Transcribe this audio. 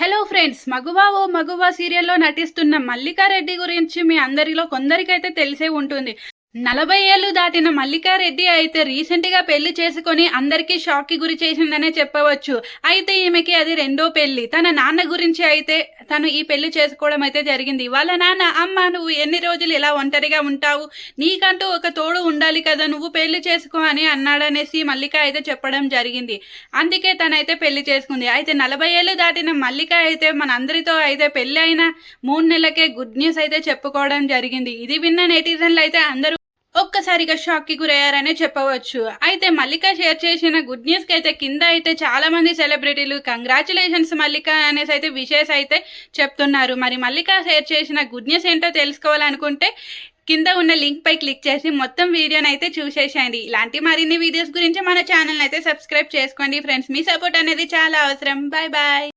Hello friends మగువా ఓ మగువా సీరియల్లో నటిస్తున్న మల్లికారెడ్డి గురించి మీ అందరిలో కొందరికైతే తెలిసే ఉంటుంది. నలభై ఏళ్ళు దాటిన మల్లికారెడ్డి అయితే రీసెంట్గా పెళ్ళి చేసుకొని అందరికీ షాక్కి గురి చేసిందనే చెప్పవచ్చు. అయితే ఈమెకి అది రెండో పెళ్ళి. తన నాన్న గురించి అయితే తను ఈ పెళ్ళి చేసుకోవడం అయితే జరిగింది. వాళ్ళ నాన్న అమ్మ నువ్వు ఎన్ని రోజులు ఇలా ఒంటరిగా ఉంటావు? నీకంటూ ఒక తోడు ఉండాలి కదా నువ్వు పెళ్ళి చేసుకో అని అన్నాడనేసి మల్లిక అయితే చెప్పడం జరిగింది. అందుకే తనైతే పెళ్ళి చేసుకుంది. అయితే నలభై ఏళ్ళు దాటిన మల్లిక అయితే మన అందరితో అయితే పెళ్ళి అయిన మూడు నెలలకే గుడ్ న్యూస్ అయితే చెప్పుకోవడం జరిగింది. ఇది విన్న నెటిజన్లు అయితే అందరూ ఒక్కసారిగా షాక్కి గురయ్యారనే చెప్పవచ్చు. అయితే మల్లిక షేర్ చేసిన గుడ్ న్యూస్కి అయితే కింద అయితే చాలా మంది సెలబ్రిటీలు కంగ్రాచులేషన్స్ మల్లిక అనేసి అయితే విషెస్ అయితే చెప్తున్నారు. మరి మల్లిక షేర్ చేసిన గుడ్ న్యూస్ ఏంటో తెలుసుకోవాలనుకుంటే కింద ఉన్న లింక్ పై క్లిక్ చేసి మొత్తం వీడియోని అయితే చూసేసేయండి. ఇలాంటి మరిన్ని వీడియోస్ గురించి మన ఛానల్ అయితే సబ్స్క్రైబ్ చేసుకోండి. ఫ్రెండ్స్ మీ సపోర్ట్ అనేది చాలా అవసరం. Bye bye